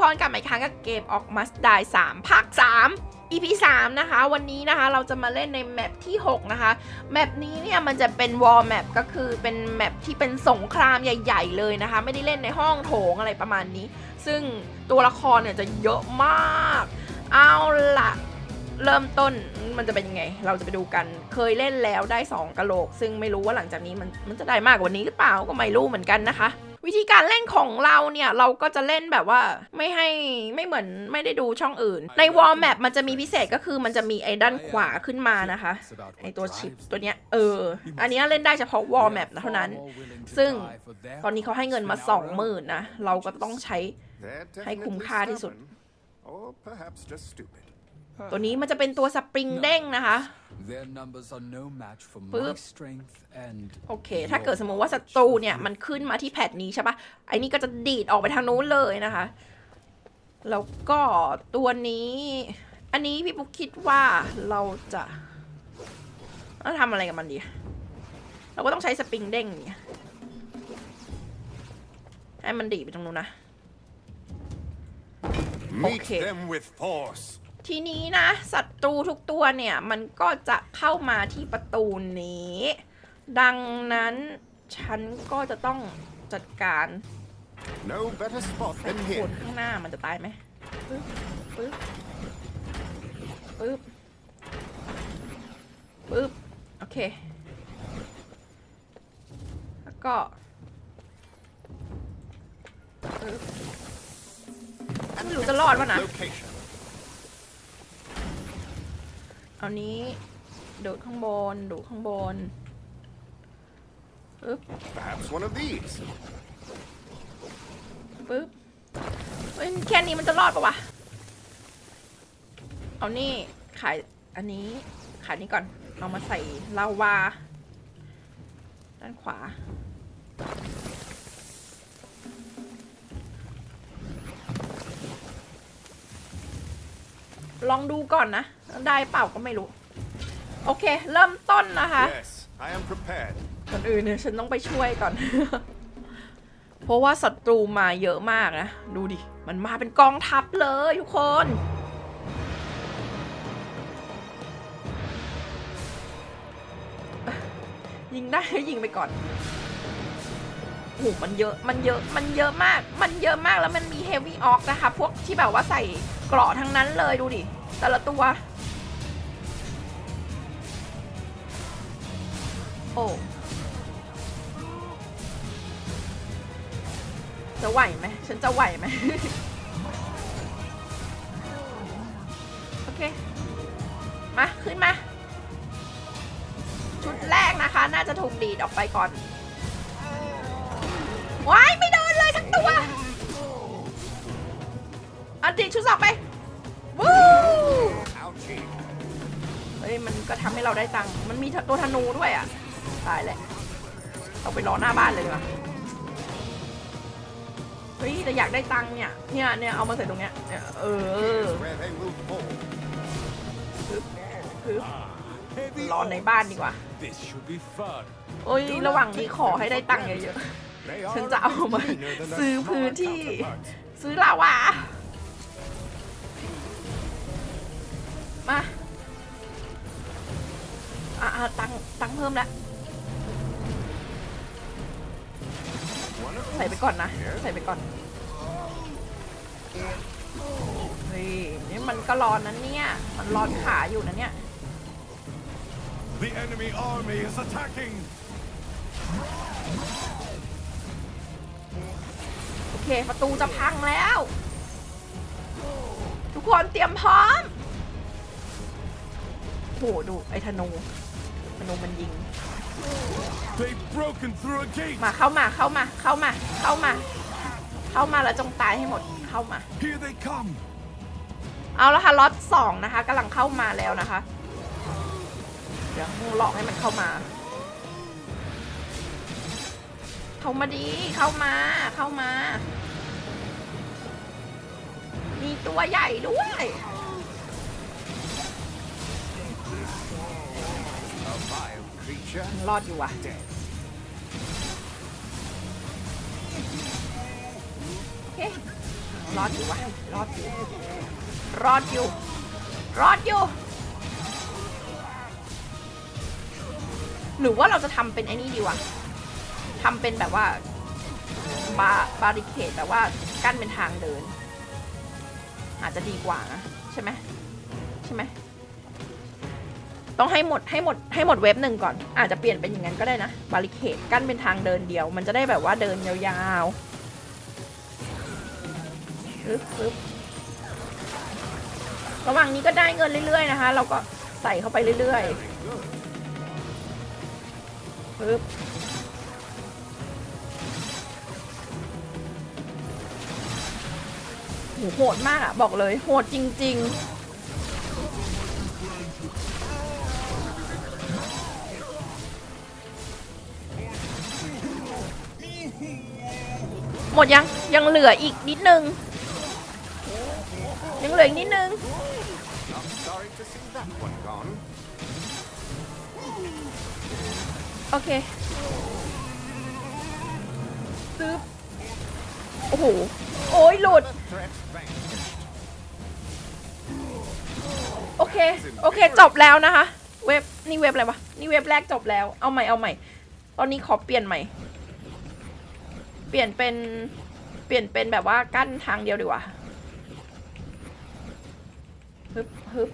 คนกลับมาอีกครั้งกับเกมออกมาสได3ภาค3 EP 3นะคะ วันนี้นะคะเราจะมาเล่นในแมปที่ 6 นะคะ แมปนี้เนี่ยมันจะเป็นวอลแมปก็คือเป็นแมปที่เป็นสงครามใหญ่ ๆ เลยนะคะ ไม่ได้เล่นในห้องโถงอะไรประมาณนี้ ซึ่งตัวละครเนี่ยจะเยอะมาก เอาล่ะ เริ่มต้นมันจะเป็นยังไง เราจะไปดูกัน เคยเล่นแล้วได้ 2กะโหลก ซึ่งไม่รู้ว่าหลังจากนี้มันมันจะได้มากกว่านี้หรือเปล่าก็ไม่รู้เหมือนกันนะคะ วิธีการเล่นของเราเนี่ย เราก็จะเล่นแบบว่าไม่ให้ไม่เหมือนไม่ได้ดูช่องอื่น ในวอลแมปมันจะมีพิเศษก็คือมันจะมีไอ้ด้านขวาขึ้นมานะคะไอ้ตัวชิปตัวเนี้ยเออ อันนี้เล่นได้เฉพาะวอลแมปเท่านั้น ซึ่งตอนนี้เขาให้เงินมา20,000นะเราก็ต้องใช้ให้คุ้มค่าที่สุด Or perhaps just stupid. ตัวนี้มันจะเป็นตัวสปริงเด้งนะคะ Their numbers are no match for my ปึ๊บ strength and โอเค ถ้าเกิดสมมติว่าศัตรูเนี่ย มันขึ้นมาที่แพทนี้ใช่ปะไอ้นี่ก็จะดีดออกไปทางนู้นเลยนะคะ แล้วก็ตัวนี้ อันนี้พี่ปุ๊กคิดว่าเราจะเราทำอะไรกับมันดี เราก็ต้องใช้สปริงเด้งเนี่ยให้มันดีดไปตรงนู้นนะ Meet Okay. them with force. ทีนี้นะศัตรูทุกตัวเนี่ย มันก็จะเข้ามาที่ประตูนี้ ดังนั้นฉันก็จะต้องจัดการ No better spot ไอ้ than คน here. ข้างหน้ามันจะตายไหมปึ๊บปึ๊บปึ๊บปึ๊บโอเค แล้วก็ปึ๊บไม่รู้จะรอดวะนะ Location. เอานี้ดูดข้างบนดูดข้างบนปึ๊บ Perhaps one of these. ปึ๊บเฮ้ยแค่นี้มันจะรอดปะวะ เอานี่ขายอันนี้ขายนี้ก่อน เอามาใส่ลาวา ด้านขวา ลองดูก่อนนะ ได้เปล่าก็ไม่รู้ โอเค เริ่มต้นนะคะ Yes, I am prepared. ก่อนอื่นเนี่ยฉันต้องไปช่วยก่อน เพราะว่าศัตรูมาเยอะมากนะ ดูดิ มันมาเป็นกองทัพเลยทุกคน ยิงได้ก็ยิงไปก่อนโอ้โหมันเยอะ มันเยอะ มันเยอะมาก มันเยอะมากแล้วมันมีเฮฟวี่ออกนะคะ พวกที่แบบว่าใส่ เกราะทั้งนั้นเลยดูดิ แต่ละตัว โอ้จะไหวไหม ฉันจะไหวไหม โอเค มา ขึ้นมา ชุดแรกนะคะ น่าจะถูกดีดออกไปก่อน ว้าย ไม่โดนเลยสักตัว อันดีชุดสองไปวู้เฮ้ยมันก็ทำให้เราได้ตังค์มันมีตัวธนูด้วยอะตายแหละเอาไปรอหน้าบ้านเลยดีกว่าเฮ้ยแต่อยากได้ตังค์เนี่ยเนี่ยเนี่ยเอามาใส่ตรงเนี้ยเนี่ยเออ Here's where they move forward. คือรอในบ้านดีกว่าโอ้ยระหว่างนี้ขอให้ได้ตังค์เยอะๆฉันจะเอามาซื้อพื้นที่ซื้อลาวา มาอะอะตังค์ตังค์เพิ่มแล้ว One of ใส่ไปก่อนนะ ใส่ไปก่อน เฮ้ยนี่มันก็ร้อนนะเนี่ย มันร้อนขาอยู่นะเนี่ย The enemy army is attacking. โอเค ประตูจะพังแล้ว ทุกคนเตรียมพร้อม โหดูไอ้ธนูธนูมันยิง They've broken through a gate. มาเข้ามาเข้ามาเข้ามาเข้ามา เข้ามาแล้วจงตายให้หมดเข้ามา Here they come. เอาแล้วค่ะล็อตสองนะคะกำลังเข้ามาแล้วนะคะ เดี๋ยวหลอกให้มันเข้ามา เข้ามาดีเข้ามาเข้ามา มีตัวใหญ่ด้วย รอดอยู่ว่ะโอเครอดอยู่ว่ะรอดอยู่รอดอยู่รอดอยู่ หรือว่าเราจะทำเป็นไอ้นี่ดีวะทำเป็นแบบว่าบาบาริเคดแบบว่ากั้นเป็นทางเดิน อาจจะดีกว่านะ ใช่ไหมใช่ไหม ต้องให้หมดให้หมดให้หมดเว็บหนึ่งก่อน อาจจะเปลี่ยนเป็นอย่างนั้นก็ได้นะบาริเคดกั้นเป็นทางเดินเดียว มันจะได้แบบว่าเดินยาวๆปึ๊บปึ๊บระหว่างนี้ก็ได้เงินเรื่อยๆนะคะ เราก็ใส่เข้าไปเรื่อยๆปึ๊บโหโหดมากอะบอกเลย โหดจริง ๆ หมดยังยังเหลืออีกนิดนึง ยังเหลืออีกนิดนึง โอเคซึบโอ้โห โอ้ยหลุด โอเค โอเค จบแล้วนะคะ เว็บ นี่เว็บอะไรวะ นี่เว็บแรกจบแล้ว เอาใหม่ เอาใหม่ ตอนนี้ขอเปลี่ยนใหม่ เปลี่ยนเป็นเปลี่ยนเป็นแบบว่ากั้นทางเดียวดีกว่าฮึบฮึบ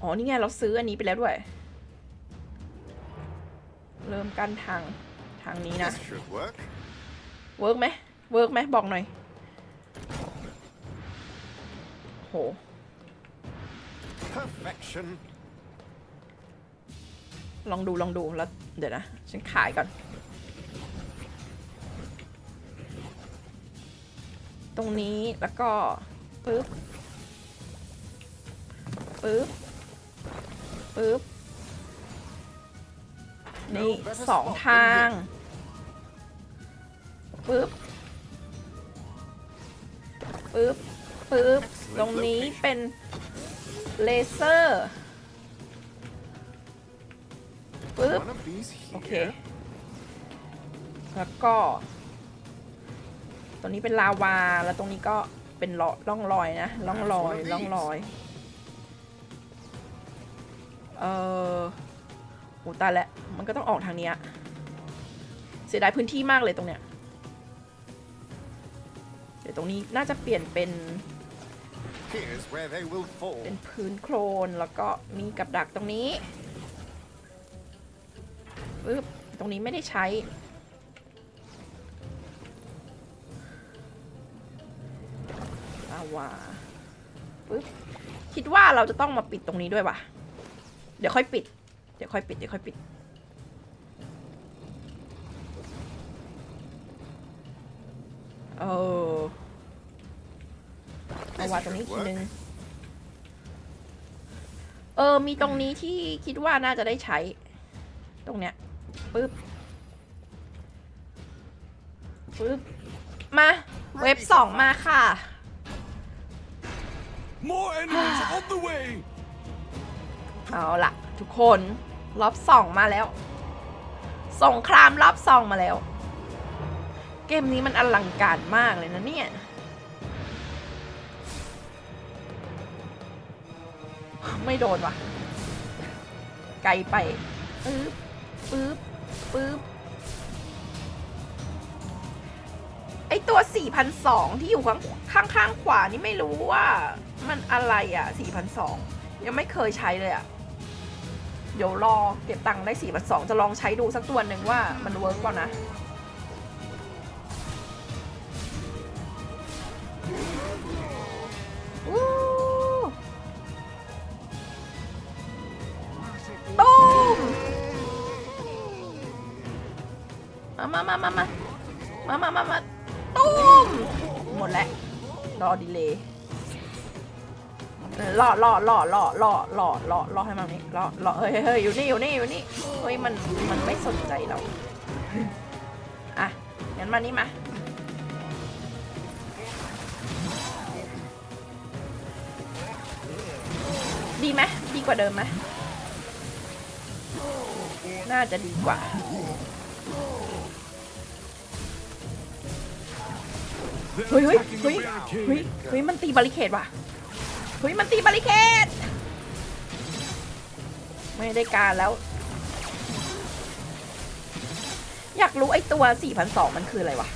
อ๋อ นี่ไง เราซื้ออันนี้ไปแล้วด้วย เริ่มกั้นทางทางนี้นะ This should work. เวิร์กไหมเวิร์กไหมบอกหน่อย โห Perfection. ลองดูลองดูแล้ว เดี๋ยวนะ ฉันขายก่อน ตรงนี้แล้วก็ปึ๊บปึ๊บปึ๊บนี่สองทางปึ๊บปึ๊บปึ๊บตรงนี้เป็นเลเซอร์ปึ๊บโอเค แล้วก็ ตรงนี้เป็นลาวา แล้วตรงนี้ก็เป็นร่องร่องรอยนะร่องรอยร่องรอย เออโหตายแล้วมันก็ต้องออกทางเนี้ยเสียดายพื้นที่มากเลยตรงเนี้ยเดี๋ยวตรงนี้น่าจะเปลี่ยนเป็น Here's where they will fall. เป็นพื้นโครนแล้วก็มีกับดักตรงนี้ปึ๊บตรงนี้ไม่ได้ใช้าวาปึ๊บคิดว่าเราจะต้องมาปิดตรงนี้ด้วยว่ะ เดี๋ยวค่อยปิด เดี๋ยวค่อยปิด เดี๋ยวค่อยปิด เออเอาวาตรงนี้อีกทีนึง เออ มีตรงนี้ที่คิดว่าน่าจะได้ใช้ ตรงเนี้ยปึ๊บปึ๊บ มา เว็บสองมาค่ะ More enemies on the way. เอาละทุกคนรอบสองมาแล้ว สงครามรอบสองมาแล้ว เกมนี้มันอลังการมากเลยนะเนี่ย ไม่โดนว่ะ ไกลไป ปึ๊บ ปึ๊บ ปึ๊บ ไอตัว4,002ที่อยู่ข้างข้างข้างขวานี่ไม่รู้ว่า มันอะไรอะ4,002ยังไม่เคยใช้เลยอะ เดี๋ยวรอเก็บตังค์ได้4,002จะลองใช้ดูสักตัวหนึ่งว่ามันเวิร์กเปล่านะวู้ตูมมามามามามามามามามา ตูมหมดแล้ว รอดีเลยรอรอรอรอรอรอรอรอให้มันนี่รอรอเฮ้ยเฮ้ยเฮ้ยอยู่นี่อยู่นี่อยู่นี่เฮ้ยมันมันไม่สนใจเราอะงั้นมานี่มาดีไหมดีกว่าเดิมไหมน่าจะดีกว่า เฮ้ยเฮ้ยเฮ้ยเฮ้ยเฮ้ยมันตีบาริเคดว่ะเฮ้ยมันตีบาริเคดไม่ได้การแล้ว อยากรู้ไอ้ตัว 4,200 มันคืออะไรวะ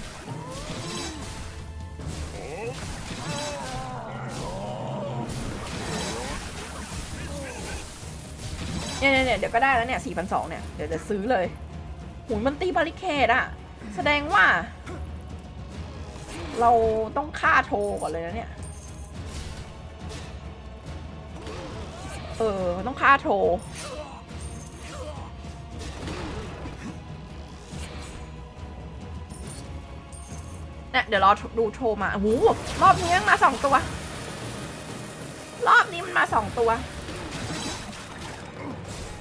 เนี่ยเนี่ยเดี๋ยวก็ได้แล้วเนี่ย4,200เนี่ย เดี๋ยวจะซื้อเลยหูยมันตีบาริเคดอะแสดงว่า เราต้องฆ่าโทก่อนเลยนะเนี่ย เออ ต้องฆ่าโท เนี่ยเดี๋ยวรอดูโทมาโอ้โหรอบนี้มันมาสองตัว รอบนี้มันมาสองตัว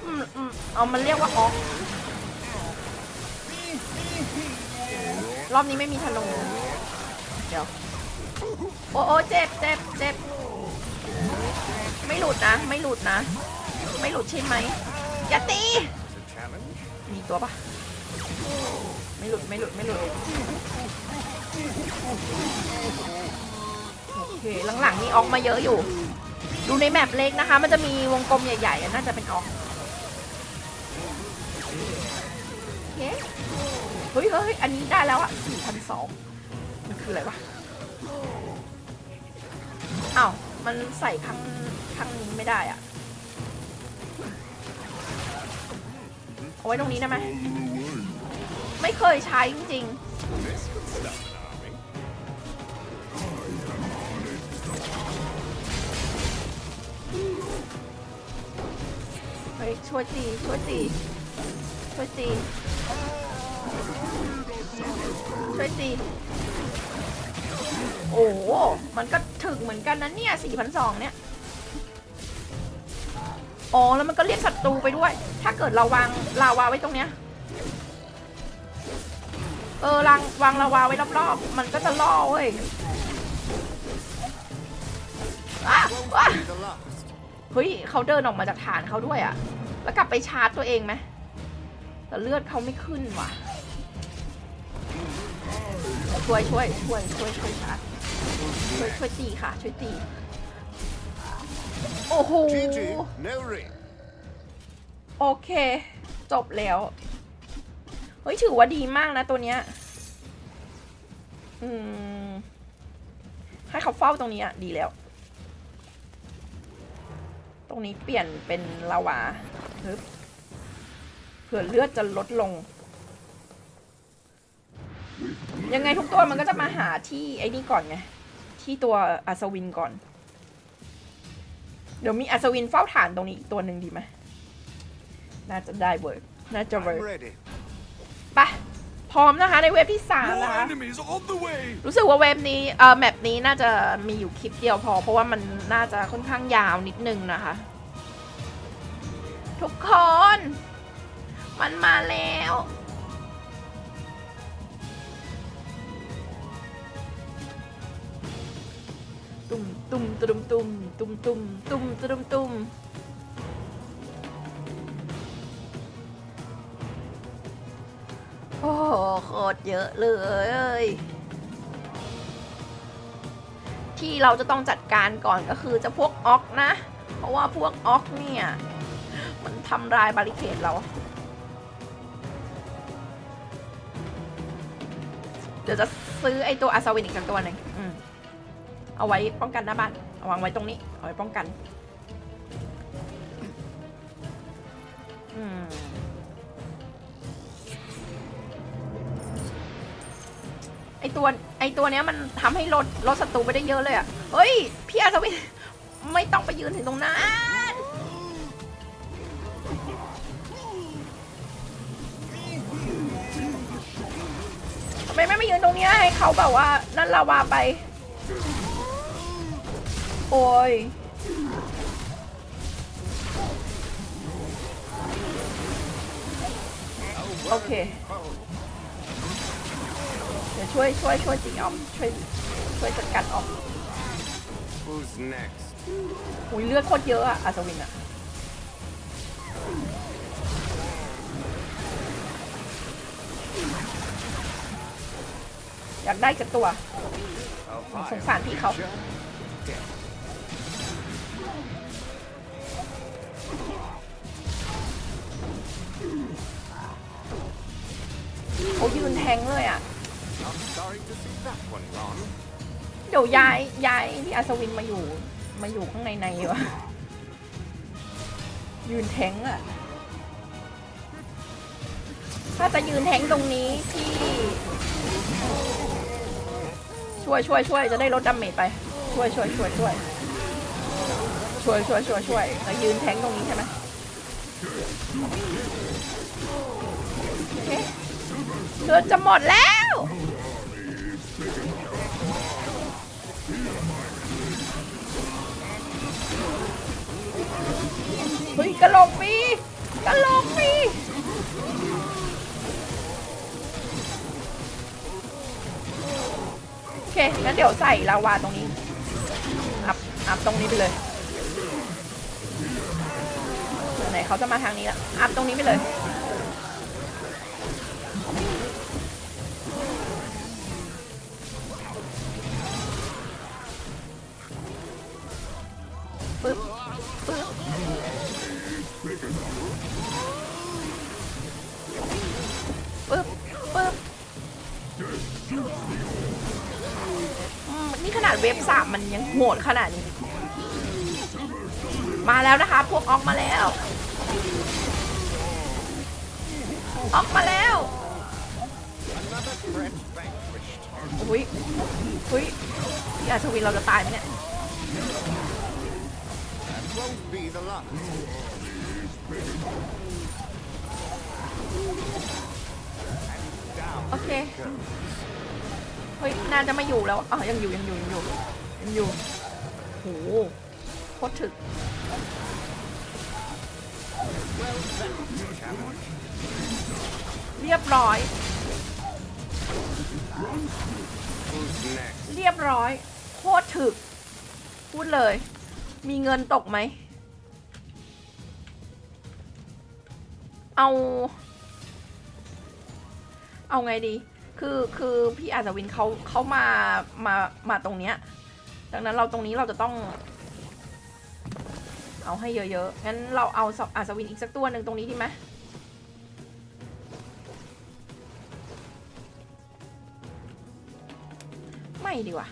อืมอืมเอามันเรียกว่าออกรอบนี้ไม่มีธนู เดี๋ยว โอ้โอเจ็บเจ็บเจ็บไม่หลุดนะ ไม่หลุดนะ ไม่หลุดใช่ไหมอย่าตี มีตัวปะไม่หลุดไม่หลุดไม่หลุด โอเคหลังๆนี่ออกมาเยอะอยู่ ดูในแมปเล็กนะคะ มันจะมีวงกลมใหญ่ๆ น่าจะเป็นออกอเคเฮ้ยเฮ้ย อันนี้ได้แล้วอะสี่พันสอง คืออะไรวะอ้าว มันใส่ข้างข้างนี้ไม่ได้อะเอาไว้ตรงนี้ได้ไหม ไม่เคยใช้จริงๆเฮ้ยช่วยตีช่วยตีช่วยตีช่วยตี โอ้โหมันก็ถึงเหมือนกันนะเนี่ย4,200เนี่ย อ๋อ แล้วมันก็เรียกศัตรูไปด้วย ถ้าเกิดเราวางลาวาไว้ตรงเนี้ย เออวางวางลาวาไว้รอบๆ มันก็จะล่อเว้ยอะอะ Be the last. เฮ้ยเขาเดินออกมาจากฐานเขาด้วยอะแล้วกลับไปชาร์จตัวเองไหมแต่เลือดเขาไม่ขึ้นว่ะ ช่วยช่วยช่วยช่วยช่วยชาร์จ ช่วยช่วยตีค่ะ ช่วยตี โอ้โห GG, no ring. โอเค จบแล้ว เฮ้ย ถือว่าดีมากนะตัวเนี้ย อืม ให้เขาเฝ้าตรงนี้อะ ดีแล้ว ตรงนี้เปลี่ยนเป็นลาวาฮึบเผื่อเลือดจะลดลงยังไงทุกตัวมันก็จะมาหาที่ไอ้นี่ก่อนไง ที่ตัวอัศวินก่อน เดี๋ยวมีอัศวินเฝ้าฐานตรงนี้อีกตัวหนึ่งดีไหมน่าจะได้เวิร์กน่าจะเวิร์ I'm ก ready. ไปพร้อมนะคะในเว็บที่สาม More นะคะ enemies on the way. รู้สึกว่าเว็บนี้เอ่อแมปนี้น่าจะมีอยู่คลิปเดียวพอ เพราะว่ามันน่าจะค่อนข้างยาวนิดนึงนะคะ ทุกคน มันมาแล้ว ตุ่มตุ่มตุ่มตุ่มตุ่มตุ่มตุ่มตุ่มตุ่มโอ้โหโคตรเยอะเลย ที่เราจะต้องจัดการก่อนก็คือจะพวกออกนะ เพราะว่าพวกออกเนี่ย มันทำลายบาริเคดเรา เดี๋ยวจะซื้อไอตัวอาซาวินอีกสักตัวหนึ่งอืม เอาไว้ป้องกันหน้าบ้านเอาวางไว้ตรงนี้ เอาไว้ป้องกัน อืมไอตัวไอตัวเนี้ยมันทำให้ลดลดศัตรูไปได้เยอะเลยอะ เฮ้ย พี่อาซาวินไม่ต้องไปยืนถึงตรงนั้น ทำไมไม่มายืนตรงเนี้ยให้เขาแบบว่านั่นลาวาไป โอ้ยโอเค เดี๋ยวช่วยช่วยช่วยตีออมช่วยช่วยจัดการออม Who's next? อุ้ยเลือดโคตรเยอะอะอาสวินอะอยากได้สักตัว สงสารพี่เขา เขายืนแทงเลยอะ เดี๋ยวย้ายย้ายพี่อัศวินมาอยู่มาอยู่ข้างในในวะยืนแทงอะ ถ้าจะยืนแทงตรงนี้พี่ ช่วยช่วยช่วยจะได้ลดดาเมจไป ช่วยช่วยช่วยช่วยช่วยช่วยช่วยช่วยแล้วยืนแทงตรงนี้ใช่ไหม เคเลือดจะหมดแล้ว เฮ้ยกระโหลกมีกระโหลกมีโอเค งั้นเดี๋ยวใส่ลาวาตรงนี้ อัพ อัพตรงนี้ไปเลย ไหนเขาจะมาทางนี้แล้ว อัพตรงนี้ไปเลย ปึ๊บปึ๊บนี่ขนาดเว็บสามมันยังโหดขนาดนี้ มาแล้วนะคะ พวกออกมาแล้ว ออกมาแล้วอุ้ยอุ้ยอาชวินเราจะตายไหมเนี่ย won't be the last. โอเค เฮ้ย น่าจะไม่อยู่แล้วอ๋อยังอยู่ ยังอยู่ ยังอยู่ ยังอยู่ โหโคตรถึกเรียบร้อย Who's next? เรียบร้อย โคตรถึก พูดเลย มีเงินตกไหม เอา เอาไงดี คือคือพี่อาจจะวินเขาเขามามามาตรงเนี้ย ดังนั้นเราตรงนี้เราจะต้อง เอาให้เยอะๆ งั้นเราเอาอาจจะวินอีกสักตัวหนึ่งตรงนี้ดีไหมไม่ดีกว่า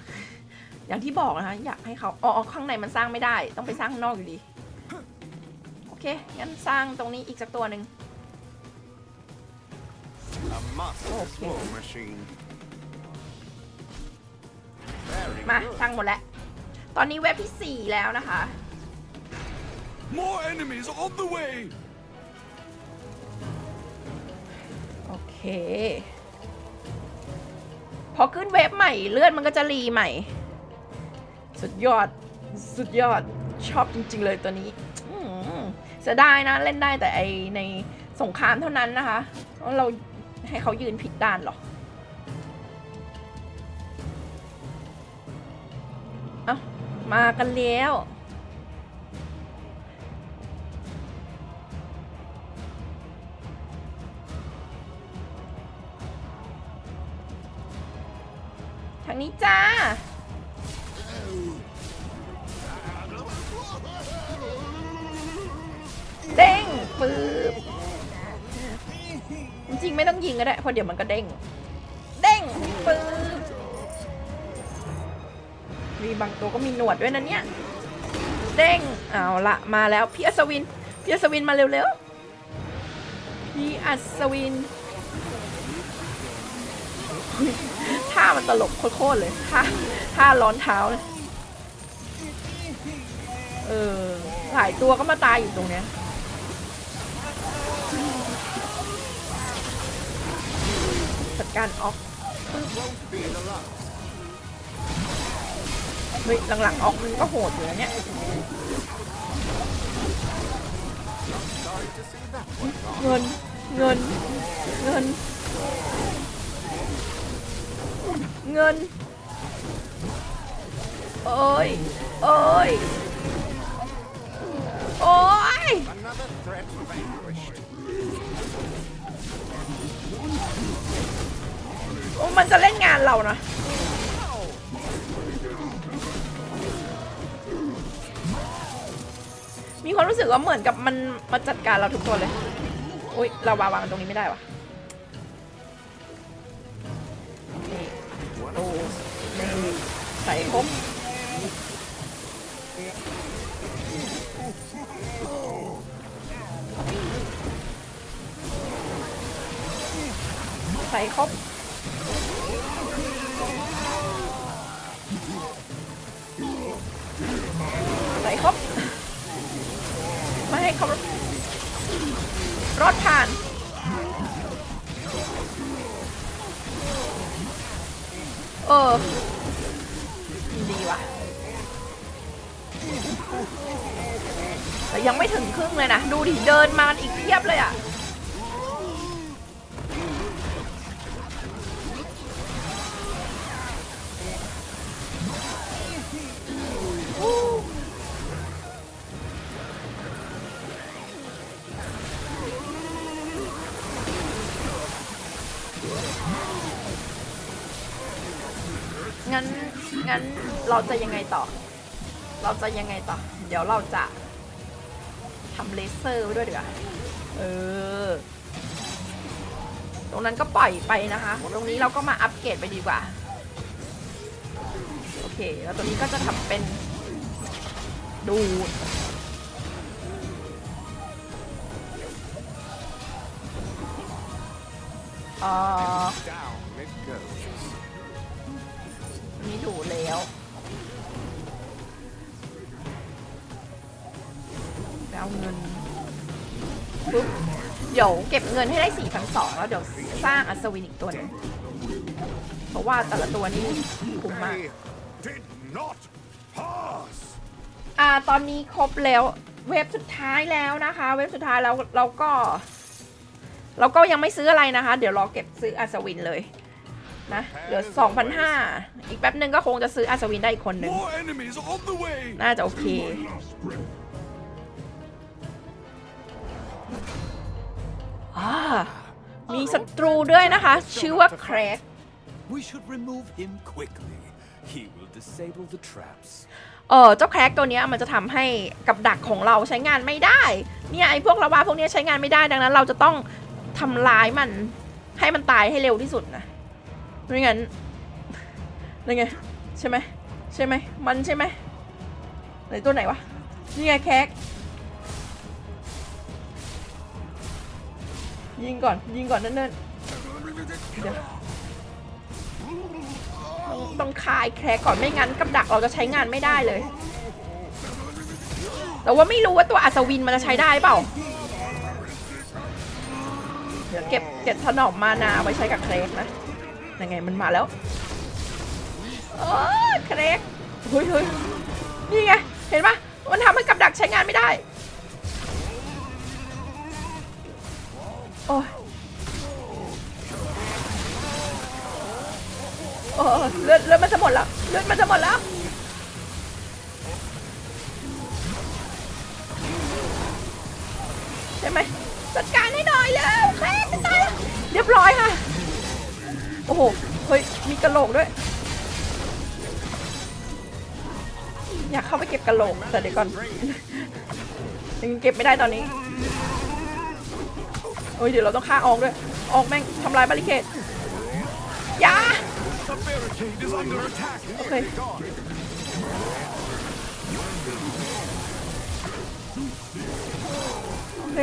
อย่างที่บอกนะคะอยากให้เขาอ๋อข้างในมันสร้างไม่ได้ ต้องไปสร้างข้างนอกอยู่ดี โอเค งั้นสร้างตรงนี้อีกสักตัวหนึ่ง A master Okay. war machine. Very มา good. สร้างหมดแล้ว ตอนนี้เว็บที่ 4 แล้วนะคะ More enemies on the way! โอเค พอขึ้นเว็บใหม่เลือดมันก็จะรีใหม่ สุดยอด สุดยอด ชอบจริง ๆ เลยตัวนี้เสียดายนะ เล่นได้แต่ไอในสงครามเท่านั้นนะคะ เราให้เขายืนผิดด้านหรอ เอามากันแล้วทางนี้จ้า ริงๆไม่ต้องยิงก็ได้เพราะเดี๋ยวมันก็เด้ง เด้งปืบมีบางตัวก็มีหนวดด้วยนะเนี่ย เด้งเอาละมาแล้วพี่อัศวินพี่อัศวินมาเร็วๆพี่อัศวินท่ามันตลกโคตรเลยท่าท่าร้อนเท้าเลยเออหลายตัวก็มาตายอยู่ตรงเนี้ย การออกเฮ้ยหลังๆออกมันก็โหดอยู่นะเนี่ยเงินเงินเงิน เงินโอ้ยโอ้ยโอ้ย มันจะเล่นงานเรานะมีความรู้สึกว่าเหมือนกับมันมาจัดการเราทุกคนเลยอุ้ยเราวางวางตรงนี้ไม่ได้วะใส่คมใส่ครบ ใส่ครบไม่ให้เขารอดผ่าน เออ ดีว่ะ แต่ยังไม่ถึงครึ่งเลยนะ ดูดิเดินมาอีกเพียบเลยอะ จะยังไงต่อ เดี๋ยวเราจะทำเลเซอร์ไว้ด้วยดีกว่าเออ ตรงนั้นก็ปล่อยไปนะคะ ตรงนี้เราก็มาอัปเกรดไปดีกว่า โอเค แล้วตัวนี้ก็จะทำเป็นดูดเอ่อ Down it goes. อันนี้ดูแล้ว ไปเอาเงินปุ๊บเดี๋ยวเก็บเงินให้ได้4 2 0 0แล้วเดี๋ยวสร้างอัศวินอีกตัวหนึงเพราะว่าแต่ละตัวนี้คุ้มมาก Did not pass. อ่าตอนนี้ครบแล้วเว็บสุดท้ายแล้วนะคะ เว็บสุดท้ายแล้วเราก็ เราก็ยังไม่ซื้ออะไรนะคะ เดี๋ยวรอเก็บซื้ออัศวินเลยนะเหลือ2,500อีกแป๊บนึงก็คงจะซื้ออัศวินได้อีกคนหนึ่ง More enemies on the way. น่าจะโอเค อ่ามีศัตรูด้วยนะคะ ชื่อว่าแครก We should remove him quickly. He will disable the traps. เออเจ้าแครกตัวเนี้ยมันจะทำให้กับดักของเราใช้งานไม่ได้ เนี่ยไอ้พวกลาวาพวกเนี้ยใช้งานไม่ได้ดังนั้น เราจะต้องทำร้ายมันให้มันตายให้เร็วที่สุดนะไม่งั้นนี่ไงใช่ไหมใช่ไหมมันใช่ไหมไหนตัวไหนวะนี่ไงแครก ยิงก่อน ยิงก่อนเนิ่นๆเดี๋ยวต้องต้องคายแครกก่อนไม่งั้นกับดักเราจะใช้งานไม่ได้เลย แต่ว่าไม่รู้ว่าตัวอัศวินมันจะใช้ได้เปล่า เดี๋ยวเก็บเก็บถนอมมานาไว้ใช้กับเครกนะ ยังไงมันมาแล้วโอ้ยเครกเฮ้ยเฮ้ยนี่ไง เห็นปะมันทำให้กับดักใช้งานไม่ได้ โอ้ยโอ้ยเลือดเลือดมันจะหมดแล้วเลือดมันจะหมดแล้วใช่ไหมจัดการให้หน่อยแล้วแม่จะตายแล้วเรียบร้อยค่ะ โอ้โห เฮ้ย มีกระโหลกด้วย อยากเข้าไปเก็บกระโหลกแต่เดี๋ยวก่อนยังเก็บไม่ได้ตอนนี้ โอ้ยเดี๋ยวเราต้องฆ่าออกด้วย ออกแม่งทำลายบาริเคดยาโอเคโอเค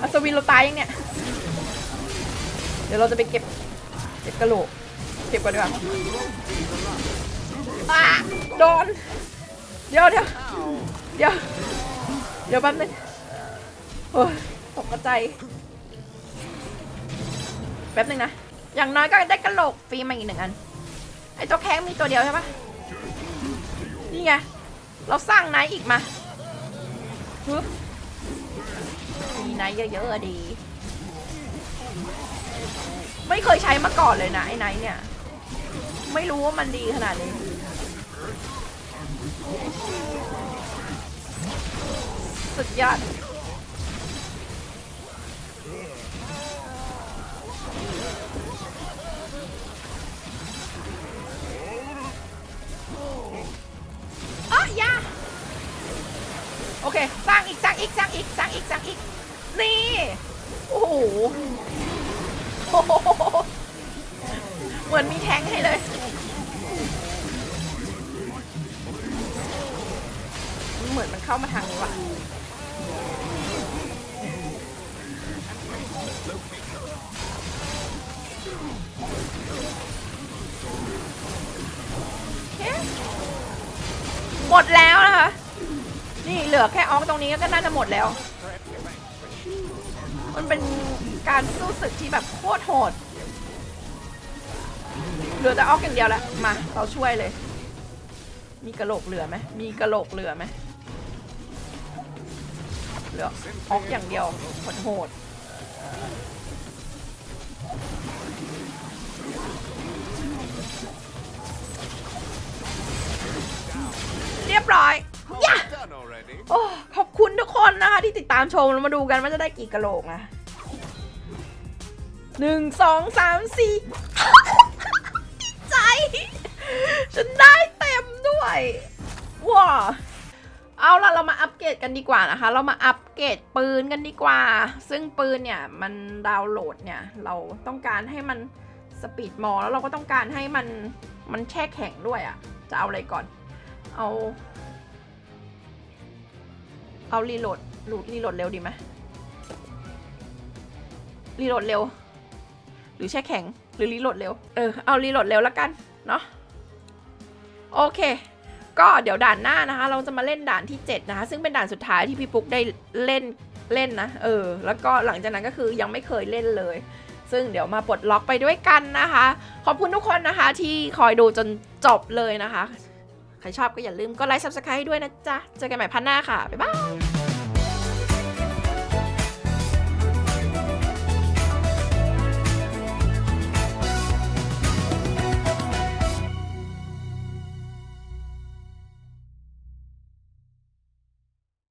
อัศวินเราตายยังเนี่ย เดี๋ยวเราจะไปเก็บ เก็บกระโหลก เก็บก่อนดีกว่าอะโดน เดี๋ยวเดี๋ยว เดี๋ยว เดี๋ยวแป๊บนึงโอ้ยตกใจ แป๊บนึงนะ อย่างน้อยก็ได้กระโหลกฟรีมาอีกหนึ่งอัน ไอ้ตัวแข้งมีตัวเดียวใช่ปะนี่ไง เราสร้างไนท์อีกมาฮึบมีไนท์เยอะๆอะดี ไม่เคยใช้มาก่อนเลยนะไอ้ไนท์เนี่ย ไม่รู้ว่ามันดีขนาดนี้ สุดยอด หมดแล้ว มันเป็นการสู้ศึกที่แบบโคตรโหด เหลือแต่ออกอย่างเดียวแล้วมา เราช่วยเลย มีกระโหลกเหลือไหมมีกระโหลกเหลือไหมเหลือออกอย่างเดียวโหดโหดเรียบร้อยย่า Done already. โอ้ คนนะคะที่ติดตามชมแล้วมาดูกันว่าจะได้กี่กะโหลกนะหนึ่งสองสามสี่ใจ ฉันได้เต็มด้วยว้าเอาละเรามาอัปเกรดกันดีกว่านะคะ เรามาอัปเกรดปืนกันดีกว่า ซึ่งปืนเนี่ยมันดาวน์โหลดเนี่ย เราต้องการให้มันสปีดมอลแล้วเราก็ต้องการให้มันมันแช่แข็งด้วยอะ่ะ จะเอาอะไรก่อน เอา เอารีโหลดหลุดรีโหลดเร็วดีไหมรีโหลดเร็ว หรือแช่แข็งหรือรีโหลดเร็ว เออ เอารีโหลดเร็วแล้วกัน เนาะโอเค ก็เดี๋ยวด่านหน้านะคะ เราจะมาเล่นด่านที่ 7 นะคะ ซึ่งเป็นด่านสุดท้ายที่พี่ปุ๊กได้เล่นเล่นนะ เออ แล้วก็หลังจากนั้นก็คือยังไม่เคยเล่นเลย ซึ่งเดี๋ยวมาปลดล็อกไปด้วยกันนะคะ ขอบคุณทุกคนนะคะ ที่คอยดูจนจบเลยนะคะ ใครชอบก็อย่าลืมกดไลค์ subscribe ให้ด้วยนะจ๊ะ เจอกันใหม่พันหน้าค่ะ บ๊ายบาย